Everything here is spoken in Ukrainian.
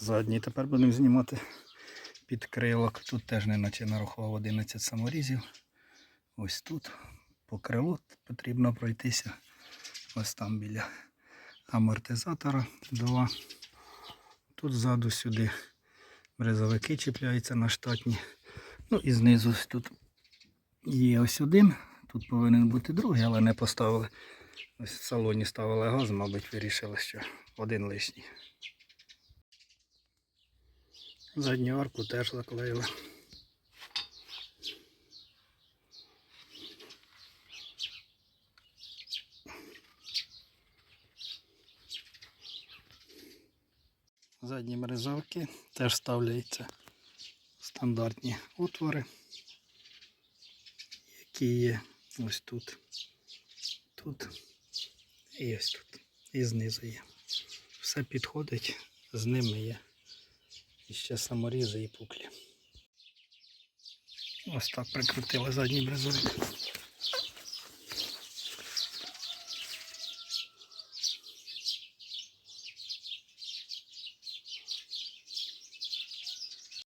Задній тепер будемо знімати під крилок. Тут теж не наче нарахував 11 саморізів. Ось тут по крилу потрібно пройтися. Ось там біля амортизатора два. Тут ззаду сюди брезовики чіпляються на штатні. Ну і знизу тут є ось один. Тут повинен бути другий, але не поставили. Ось в салоні ставили газ, мабуть, вирішили, що один лишній. Задню арку теж заклеїли. Задні мерезавки теж ставляються стандартні отвори, які є ось тут, тут і ось тут. І знизу є. Все підходить, з ними є. І ще саморізи і пуклі. Ось так прикрутили задній брезовик.